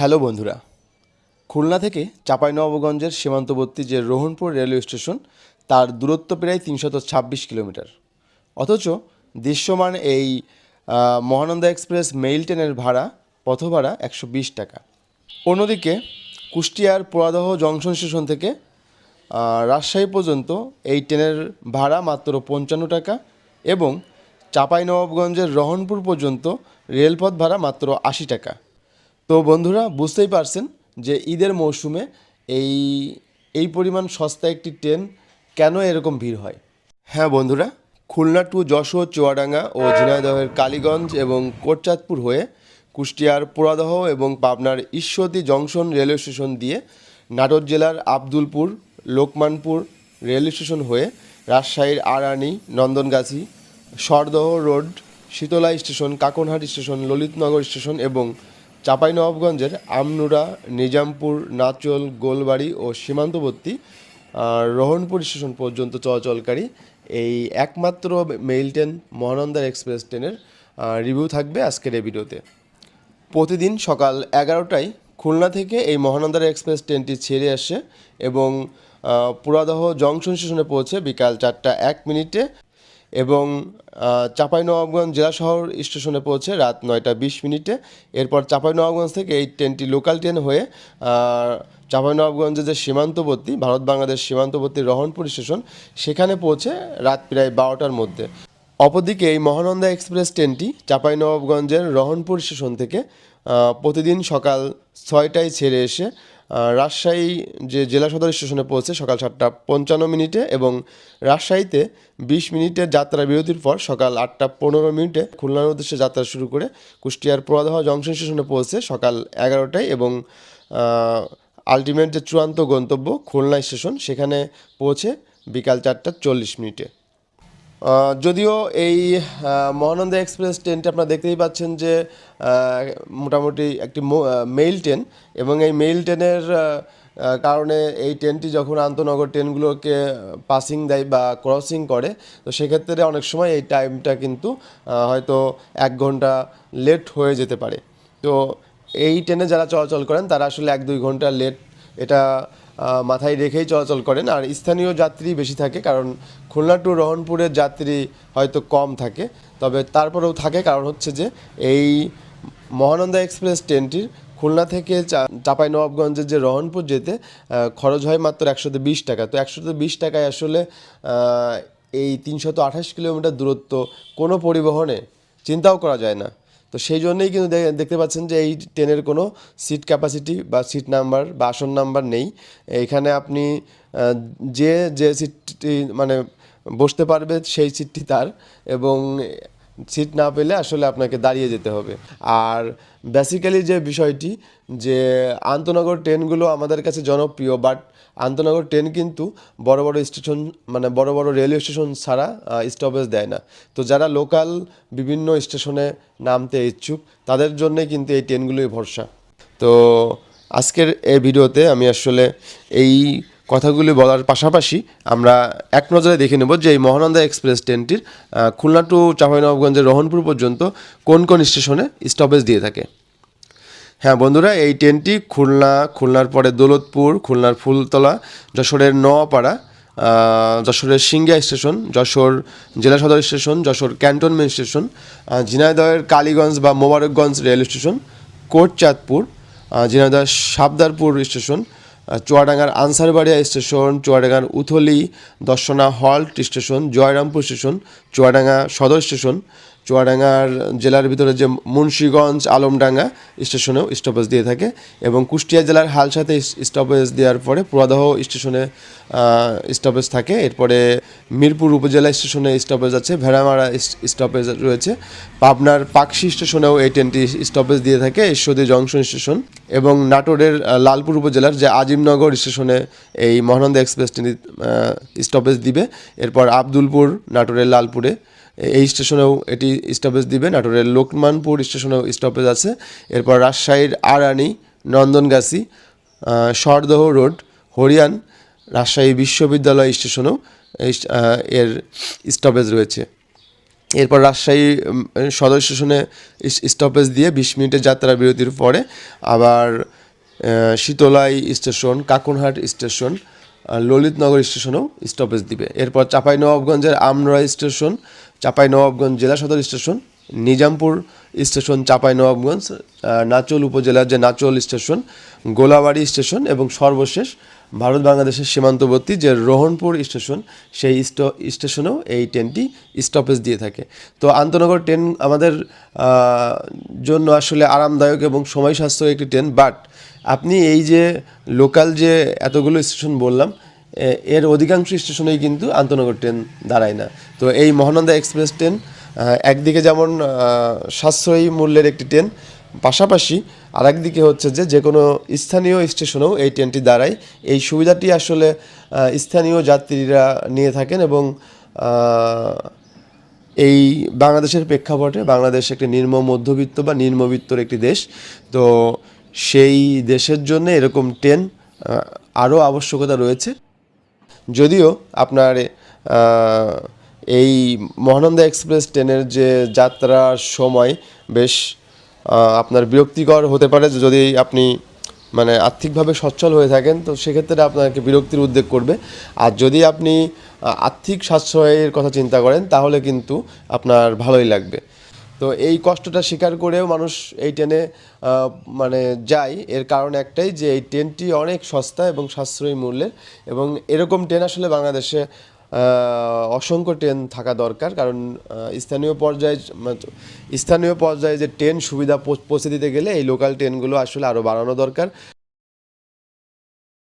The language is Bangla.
হ্যালো বন্ধুরা, খুলনা থেকে চাঁপাইনবাবগঞ্জের সীমান্তবর্তী যে রোহনপুর রেলওয়ে স্টেশন, তার দূরত্ব প্রায় তিনশত ছাব্বিশ কিলোমিটার। অথচ দৃশ্যমান এই মহানন্দা এক্সপ্রেস মেইল ট্রেনের ভাড়া পথ ভাড়া একশো বিশ টাকা। অন্যদিকে কুষ্টিয়ার পোড়াদহ জংশন স্টেশন থেকে রাজশাহী পর্যন্ত এই ট্রেনের ভাড়া মাত্র পঞ্চান্ন টাকা এবং চাঁপাইনবাবগঞ্জের রহনপুর পর্যন্ত রেলপথ ভাড়া মাত্র আশি টাকা। তো বন্ধুরা, বুঝতেই পারছেন যে ঈদের মৌসুমে এই এই পরিমাণ সস্তা একটি ট্রেন কেন এরকম ভিড় হয়? হ্যাঁ বন্ধুরা, খুলনা টু যশোর, চুয়াডাঙ্গা ও ঝিনাইদহের কালীগঞ্জ এবং কোটচাঁদপুর হয়ে কুষ্টিয়ার পোড়াদহ এবং পাবনার ঈশ্বরদী জংশন রেলওয়ে স্টেশন দিয়ে নাটোর জেলার আব্দুলপুর, লোকমানপুর রেলওয়ে স্টেশন হয়ে রাজশাহীর Arani Nandangachhi, Sardah road, Shitla station, Kakanhat station, Lalitnagar station এবং চাঁপাইনবাবগঞ্জের আমনুরা, নিজামপুর, নাচল, গোলবাড়ি ও সীমান্তবর্তী রোহনপুর স্টেশন পর্যন্ত চলাচলকারী এই একমাত্র মেইল ট্রেন মহানন্দার এক্সপ্রেস ট্রেনের রিভিউ থাকবে আজকের এই ভিডিওতে। প্রতিদিন সকাল এগারোটায় খুলনা থেকে এই মহানন্দার এক্সপ্রেস ট্রেনটি ছেড়ে আসে এবং পুরাদহ জংশন স্টেশনে পৌঁছে বিকাল চারটা এক মিনিটে এবং চাঁপাইনবাবগঞ্জ জেলা শহর স্টেশনে পৌঁছে রাত নয়টা বিশ মিনিটে। এরপর চাঁপাইনবাবগঞ্জ থেকে এই ট্রেনটি লোকাল ট্রেন হয়ে চাঁপাইনবাবগঞ্জের যে সীমান্তবর্তী, ভারত বাংলাদেশ সীমান্তবর্তী রহনপুর স্টেশন, সেখানে পৌঁছে রাত প্রায় বারোটার মধ্যে। অপরদিকে এই মহানন্দা এক্সপ্রেস ট্রেনটি চাঁপাইনবাবগঞ্জের রহনপুর স্টেশন থেকে প্রতিদিন সকাল ছয়টায় ছেড়ে এসে রাজশাহী যে জেলা সদর স্টেশনে পৌঁছে সকাল সাতটা পঞ্চান্ন মিনিটে এবং রাজশাহীতে বিশ মিনিটের যাত্রা বিরতির পর সকাল আটটা পনেরো মিনিটে খুলনার উদ্দেশ্যে যাত্রা শুরু করে কুষ্টিয়ার পোড়াদহ জংশন স্টেশনে পৌঁছে সকাল এগারোটায় এবং আলটিমেট যে চূড়ান্ত গন্তব্য খুলনা স্টেশন, সেখানে পৌঁছে বিকাল চারটা চল্লিশ মিনিটে। যদিও এই মহানন্দা এক্সপ্রেস ট্রেনটি আপনারা দেখতেই পাচ্ছেন যে মোটামুটি একটি মেইল ট্রেন এবং এই মেইল ট্রেনের কারণে এই ট্রেনটি যখন আন্তনগর ট্রেনগুলোকে পাসিং দেয় বা ক্রসিং করে, তো সেক্ষেত্রে অনেক সময় এই টাইমটা কিন্তু হয়তো এক ঘণ্টা লেট হয়ে যেতে পারে। তো এই ট্রেনে যারা চলাচল করেন, তারা আসলে এক দুই ঘণ্টা লেট এটা মাথায় রেখেই চলাচল করেন। আর স্থানীয় যাত্রী বেশি থাকে, কারণ খুলনা টু রহনপুরের যাত্রী হয়তো কম থাকে। তবে তারপরেও থাকে, কারণ হচ্ছে যে এই মহানন্দা এক্সপ্রেস ট্রেনটির খুলনা থেকে চা- চাঁপাইনবাবগঞ্জের যে রহনপুর যেতে খরচ হয় মাত্র একশোতে বিশ টাকা। তো একশোতে বিশ টাকায় আসলে এই তিনশত আঠাশ কিলোমিটার দূরত্ব কোনো পরিবহনে চিন্তাও করা যায় না। তো সেই জন্যেই কিন্তু দেখতে পাচ্ছেন যে এই ট্রেনের কোনো সিট ক্যাপাসিটি বা সিট নাম্বার বা আসন নাম্বার নেই। এখানে আপনি যে যে সিটটি মানে বসতে পারবে সেই সিটটি তার এবং সিট না পেলে আসলে আপনাকে দাঁড়িয়ে যেতে হবে। আর বেসিক্যালি যে বিষয়টি, যে আন্তনগর ট্রেনগুলো আমাদের কাছে জনপ্রিয় বাট আন্তনগর ট্রেন কিন্তু বড় বড় স্টেশন মানে বড় বড় রেলওয়ে স্টেশন ছাড়া স্টপেজ দেয় না। তো যারা লোকাল বিভিন্ন স্টেশনে নামতে ইচ্ছুক, তাদের জন্যই কিন্তু এই ট্রেনগুলোই ভরসা। তো আজকের এই ভিডিওতে আমি আসলে এই কথাগুলি বলার পাশাপাশি আমরা এক নজরে দেখে নেব যে এই মহানন্দা এক্সপ্রেস ট্রেনটির খুলনা টু চাঁপাইনবাবগঞ্জের রহনপুর পর্যন্ত কোন কোন স্টেশনে স্টপেজ দিয়ে থাকে। হ্যাঁ বন্ধুরা এই ট্রেনটি খুলনা খুলনার পরে দৌলতপুর খুলনার ফুলতলা যশোরের নওয়াপাড়া যশোরের সিঙ্গিয়া স্টেশন যশোর জেলা সদর স্টেশন যশোর ক্যান্টনমেন্ট স্টেশন ঝিনাইদহের কালীগঞ্জ বা মোবারকগঞ্জ রেল স্টেশন কোটচাঁদপুর আহ, ঝিনাইদহের সাবদারপুর স্টেশন চুয়াডাঙ্গার আনসারবাড়িয়া স্টেশন চুয়াডাঙ্গার Uthli Darshana halt station Jayrampur station Chuadanga Sadar station চুয়াডাঙ্গার জেলার ভিতরে যে মুন্সীগঞ্জ, আলমডাঙ্গা স্টেশনেও স্টপেজ দিয়ে থাকে এবং কুষ্টিয়া জেলার হালসাতে স্টপেজ দেওয়ার পরে পুরাদহ স্টেশনে স্টপেজ থাকে। এরপরে মিরপুর উপজেলা স্টেশনে স্টপেজ আছে, ভেড়ামারা স্টপেজ রয়েছে। পাবনার পাকশি স্টেশনেও এই ট্রেনটি স্টপেজ দিয়ে থাকে ঈশ্বরদী জংশন স্টেশন। এবং নাটোরের লালপুর উপজেলার যে আজিমনগর স্টেশনে এই মহানন্দা এক্সপ্রেস ট্রেনটি স্টপেজ দিবে। এরপর আব্দুলপুর, নাটোরের লালপুরে। এই স্টেশনেও এটি স্টপেজ দিবে নাটোরের লোকমানপুর স্টেশনেও স্টপেজ আছে। এরপর রাজশাহীর আরানি নন্দনগাছি সরদহ রোড, হরিয়ান, রাজশাহী বিশ্ববিদ্যালয় স্টেশনেও এর স্টপেজ রয়েছে। এরপর রাজশাহী সদর স্টেশনে স্টপেজ দিয়ে বিশ মিনিটের যাত্রা বিরতির পরে আবার শীতলাই স্টেশন, কাকুনহাট স্টেশন ললিতনগর স্টেশনেও স্টপেজ দিবে। এরপর চাঁপাইনবাবগঞ্জের আমরা স্টেশন, চাঁপাইনবাবগঞ্জ জেলা সদর স্টেশন, নিজামপুর স্টেশন, চাঁপাইনবাবগঞ্জ নাচল উপজেলার যে নাচল স্টেশন, গোলাবাড়ি স্টেশন এবং সর্বশেষ ভারত বাংলাদেশের সীমান্তবর্তী যে রোহনপুর স্টেশন, সেই স্ট- স্টেশনেও এই ট্রেনটি স্টপেজ দিয়ে থাকে। তো আন্তনগর ট্রেন আমাদের জন্য আসলে আরামদায়ক এবং সময় সাশ্রয় একটি ট্রেন বাট আপনি এই যে লোকাল যে এতগুলো স্টেশন বললাম এর অধিকাংশ স্টেশনেই কিন্তু আন্তনগর ট্রেন দাঁড়ায় না। তো এই মহানন্দা এক্সপ্রেস ট্রেন একদিকে যেমন সাশ্রয়ী মূল্যের একটি ট্রেন, পাশাপাশি আর একদিকে হচ্ছে যে যে কোনো স্থানীয় স্টেশনেও এই ট্রেনটি দাঁড়ায়। এই সুবিধাটি আসলে স্থানীয় যাত্রীরা নিয়ে থাকেন এবং এই বাংলাদেশের প্রেক্ষাপটে বাংলাদেশ একটি নিম্ন মধ্যবিত্ত বা নিম্নবিত্তর একটি দেশ। তো সেই দেশের জন্য এরকম ট্রেন আরও আবশ্যকতা রয়েছে। যদিও আপনার এই মহানন্দা এক্সপ্রেস ট্রেনের যে যাত্রার সময় বেশ আপনার বিরক্তিকর হতে পারে যদি আপনি মানে আর্থিকভাবে সচ্ছল হয়ে থাকেন, তো সেক্ষেত্রে আপনাকে বিরক্তির উদ্বেগ করবে। আর যদি আপনি আর্থিক সাশ্রয়ের কথা চিন্তা করেন, তাহলে কিন্তু আপনার ভালোই লাগবে। তো এই কষ্টটা স্বীকার করেও মানুষ এই ট্রেনে মানে যায়। এর কারণ একটাই যে এই ট্রেনটি অনেক সস্তা এবং সাশ্রয়ী মূল্যের এবং এরকম ট্রেন আসলে বাংলাদেশে অসংখ্য ট্রেন থাকা দরকার। কারণ স্থানীয় পর্যায়ে মানে স্থানীয় পর্যায়ে যে ট্রেন সুবিধা পৌঁছে দিতে গেলে এই লোকাল ট্রেনগুলো আসলে আরও বাড়ানো দরকার।